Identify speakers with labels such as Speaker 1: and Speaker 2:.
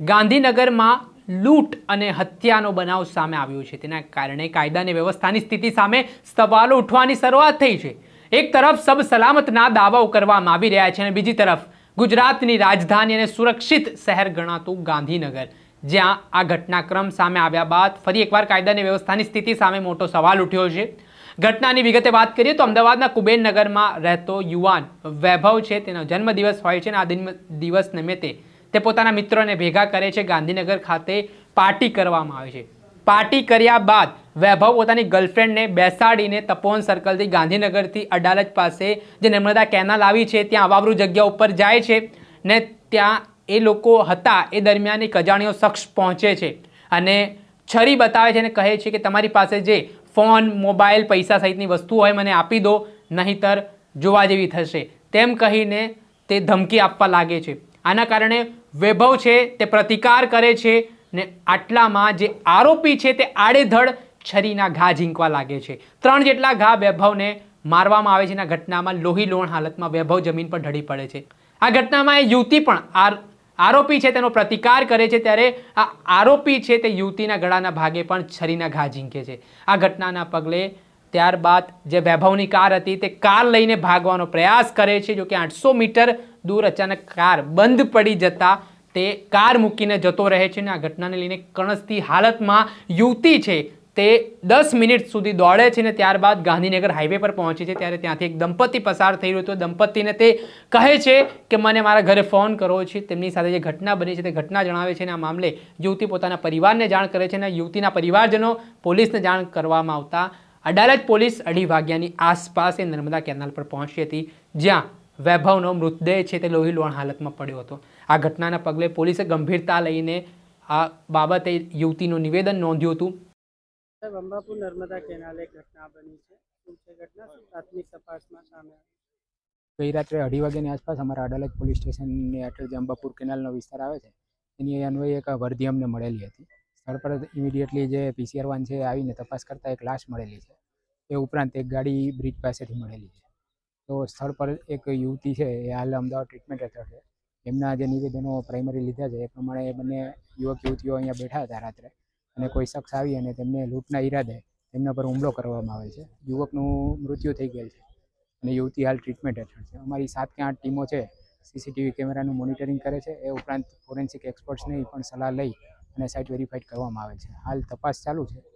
Speaker 1: ગાંધીનગરમાં લૂંટ અને હત્યાનો બનાવ સામે આવ્યો છે. તેના કારણે કાયદાની વ્યવસ્થાની સ્થિતિ સામે સવાલો ઉઠવાની શરૂઆત થઈ છે. એક તરફ સબ સલામતના દાવાઓ કરવામાં આવી રહ્યા છે અને બીજી તરફ ગુજરાતની રાજધાની અને સુરક્ષિત શહેર ગણાતું ગાંધીનગર, જ્યાં આ ઘટનાક્રમ સામે આવ્યા બાદ ફરી એકવાર કાયદાની વ્યવસ્થાની સ્થિતિ સામે મોટો સવાલ ઉઠ્યો છે. ઘટનાની વિગતે વાત કરીએ તો અમદાવાદના કુબેરનગરમાં રહેતો યુવાન વૈભવ છે. તેનો જન્મદિવસ હોય છે અને આ દિવસ નિમિત્તે તે પોતાના મિત્રોને ભેગા કરે છે. ગાંધીનગર ખાતે પાર્ટી કરવામાં આવે છે. પાર્ટી કર્યા બાદ વૈભવ પોતાની ગર્લફ્રેન્ડને બેસાડીને તપોવન સર્કલથી ગાંધીનગરથી અડાલજ પાસે જે નર્મદા કેનાલ આવી છે, ત્યાં અવાવરૂ જગ્યા ઉપર જાય છે ને ત્યાં એ લોકો હતા. એ દરમિયાન એક અજાણ્યો શખ્સ પહોંચે છે અને છરી બતાવે છે અને કહે છે કે તમારી પાસે જે ફોન, મોબાઈલ, પૈસા સહિતની વસ્તુ હોય મને આપી દો, નહીંતર જોવા જેવી થશે. તેમ કહીને તે ધમકી આપવા લાગે છે. આના કારણે વૈભવ છે, તે પ્રતિકાર કરે છે ને આટલામાં જે આરોપી છે, તે આડેધડ છરીના ઘા ઝીંકવા લાગે છે. ત્રણ જેટલા ઘા વૈભવને મારવામાં આવે છે, એના ઘટનામાં લોહી લોણ હાલતમાં વૈભવ જમીન પર ઢળી પડે છે. આ ઘટનામાં એ યુવતી પણ આર, આરોપી છે, તેનો પ્રતિકાર કરે છે, ત્યારે આ આરોપી છે, તે યુવતીના ગળાના ભાગે પણ છરીના ઘા ઝીંકે છે. આ ઘટનાના પગલે ત્યારબાદ જે વૈભવની કાર હતી તે કાર લઈને ભાગવાનો પ્રયાસ કરે છે. જો કે આઠસો મીટર દૂર અચાનક કાર બંધ પડી જતા તે કાર મૂકીને જતો રહે છે અને આ ઘટનાને લઈને કણસતી હાલતમાં યુવતી છે તે દસ મિનિટ સુધી દોડે છે ને ત્યારબાદ ગાંધીનગર હાઈવે પર પહોંચે છે. ત્યારે ત્યાંથી એક દંપતી પસાર થઈ રહ્યું હતું. દંપતીને તે કહે છે કે મને મારા ઘરે ફોન કરવો છે. તેમની સાથે જે ઘટના બની છે તે ઘટના જણાવે છે અને આ મામલે યુવતી પોતાના પરિવારને જાણ કરે છે અને યુવતીના પરિવારજનો પોલીસને જાણ કરવામાં આવતા અડાલજ પોલીસ અઢી વાગ્યાની આસપાસ એ નર્મદા કેનાલ પર પહોંચી હતી જ્યાં વૈભવનો મૃતદેહ છે તે લોહી લોણ હાલતમાં પડ્યો હતો. આ ઘટનાના પગલે પોલીસે ગંભીરતા લઈને આ બાબતે યુવતીનું નિવેદન નોંધ્યું હતું.
Speaker 2: વંબાપુર અંબાપુર નર્મદા કેનાલે એક ઘટના બની છે. ઘટના? પ્રાથમિક તપાસમાં સામે
Speaker 3: ગઈ રાત્રે અઢી વાગ્યાની આસપાસ અમારા અડાલજ પોલીસ સ્ટેશનની હેઠળ જે અંબાપુર કેનાલનો વિસ્તાર આવે છે એની અન્વયે એક વર્દી અમને મળેલી હતી. સ્થળ પર ઇમિડિયેટલી જે પીસીઆર વાન છે આવીને તપાસ કરતાં એક લાશ મળેલી છે. એ ઉપરાંત એક ગાડી બ્રિજ પાસેથી મળેલી છે. તો સ્થળ પર એક યુવતી છે, એ હાલ અમદાવાદ ટ્રીટમેન્ટ હેઠળ છે. એમના જે નિવેદનો પ્રાઇમરી લીધા છે, એ પ્રમાણે બંને યુવક યુવતીઓ અહીંયા બેઠા હતા રાત્રે. અને કોઈ શખ્સ આવી અને તેમને લૂંટના ઈરાદે તેમના પર હુમલો કરવામાં આવે છે. યુવકનું મૃત્યુ થઈ ગયેલ છે અને યુવતી હાલ ટ્રીટમેન્ટ હેઠળ છે. અમારી સાત કે આઠ ટીમો છે સીસીટીવી કેમેરાનું મોનિટરિંગ કરે છે. એ ઉપરાંત ફોરેન્સિક એક્સપર્ટ્સની પણ સલાહ લઈ અને સાઇટ વેરીફાઈડ કરવામાં આવે છે. હાલ તપાસ ચાલુ છે.